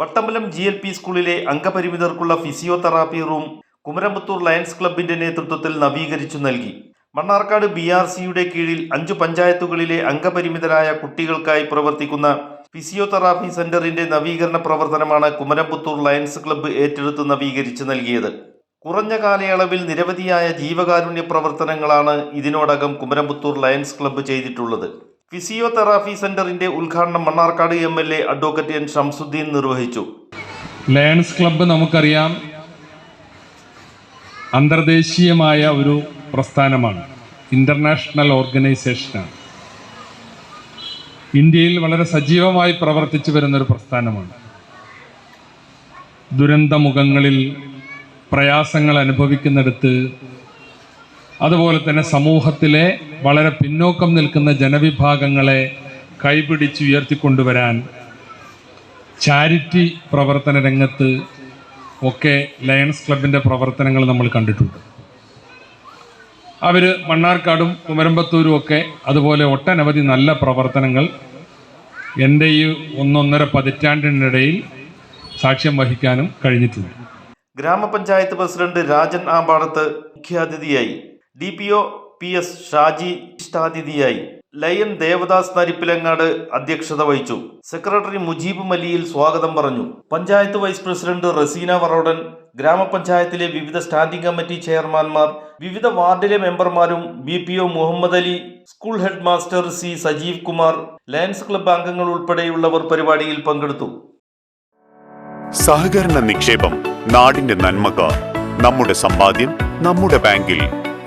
തത്തമ്പലം G L P സ്കൂളിലെ അംഗപരിമിതർക്കുള്ള physiotherapy room Kumaramputhur lions ക്ലബിന്റെ നേതൃത്വത്തിൽ നവീകരിച്ചു നൽകി. മണ്ണാർക്കാട് ബി ആർ സിയുടെ കീഴിൽ അഞ്ചു പഞ്ചായത്തുകളിലെ അംഗപരിമിതരായ കുട്ടികൾക്കായി പ്രവർത്തിക്കുന്ന ഫിസിയോതെറാപ്പി സെന്ററിന്റെ നവീകരണ പ്രവർത്തനമാണ് കുമരമ്പത്തൂർ ലയൺസ് ക്ലബ്ബ് ഏറ്റെടുത്ത് നവീകരിച്ചു നൽകിയത്. കുറഞ്ഞ കാലയളവിൽ നിരവധിയായ ജീവകാരുണ്യ പ്രവർത്തനങ്ങളാണ് ഇതിനോടകം കുമരമ്പത്തൂർ ലയൺസ് ക്ലബ്ബ് ചെയ്തിട്ടുള്ളത്. ഫിസിയോതെറാപ്പി സെന്ററിന്റെ ഉദ്ഘാടനം Mannarkkad M L A advocate N Shamsuddin നിർവഹിച്ചു. ലയൺസ് ക്ലബ്ബ് നമുക്കറിയാം അന്തർദേശീയമായ ഒരു പ്രസ്ഥാനമാണ്. ഇന്റർനാഷണൽ ഓർഗനൈസേഷനാണ് ഇന്ത്യയിൽ വളരെ സജീവമായി പ്രവർത്തിച്ചു വരുന്നൊരു പ്രസ്ഥാനമാണ്. ദുരന്തമുഖങ്ങളിൽ പ്രയാസങ്ങൾ അനുഭവിക്കുന്നിടത്ത് അതുപോലെ തന്നെ സമൂഹത്തിലെ വളരെ പിന്നോക്കം നിൽക്കുന്ന ജനവിഭാഗങ്ങളെ കൈപിടിച്ച് ഉയർത്തിക്കൊണ്ടുവരാൻ ചാരിറ്റി പ്രവർത്തന രംഗത്ത് ഒക്കെ ലയൺസ് ക്ലബിന്റെ പ്രവർത്തനങ്ങൾ നമ്മൾ കണ്ടിട്ടുണ്ട്. അവർ മണ്ണാർക്കാടും കുമരമ്പത്തൂരും ഒക്കെ അതുപോലെ ഒട്ടനവധി നല്ല പ്രവർത്തനങ്ങൾ എന്റെ ഈ ഒന്നൊന്നര പതിറ്റാണ്ടിനിടയിൽ സാക്ഷ്യം വഹിക്കാനും കഴിഞ്ഞിട്ടുണ്ട്. ഗ്രാമപഞ്ചായത്ത് പ്രസിഡന്റ് രാജൻ ആമ്പാടത്ത് മുഖ്യാതിഥിയായി D P O P S Shaji ഇഷ്ടാതിഥിയായി. Lion Devadas Narippilangad അധ്യക്ഷത വഹിച്ചു. സെക്രട്ടറി മുജീബ് മലിയിൽ സ്വാഗതം പറഞ്ഞു. പഞ്ചായത്ത് വൈസ് പ്രസിഡന്റ് റസീന വറോഡൻ ഗ്രാമപഞ്ചായത്തിലെ വിവിധ സ്റ്റാൻഡിംഗ് കമ്മിറ്റി ചെയർമാൻമാർ വിവിധ വാർഡിലെ മെമ്പർമാരും B P O Muhammad Ali school head master C Sajeev Kumar lions club അംഗങ്ങൾ ഉൾപ്പെടെയുള്ളവർ പരിപാടിയിൽ പങ്കെടുത്തു. സഹകരണ നിക്ഷേപം നാടിന്റെ നന്മക്ക് നമ്മുടെ സമ്പാദ്യം നമ്മുടെ ബാങ്കിൽ.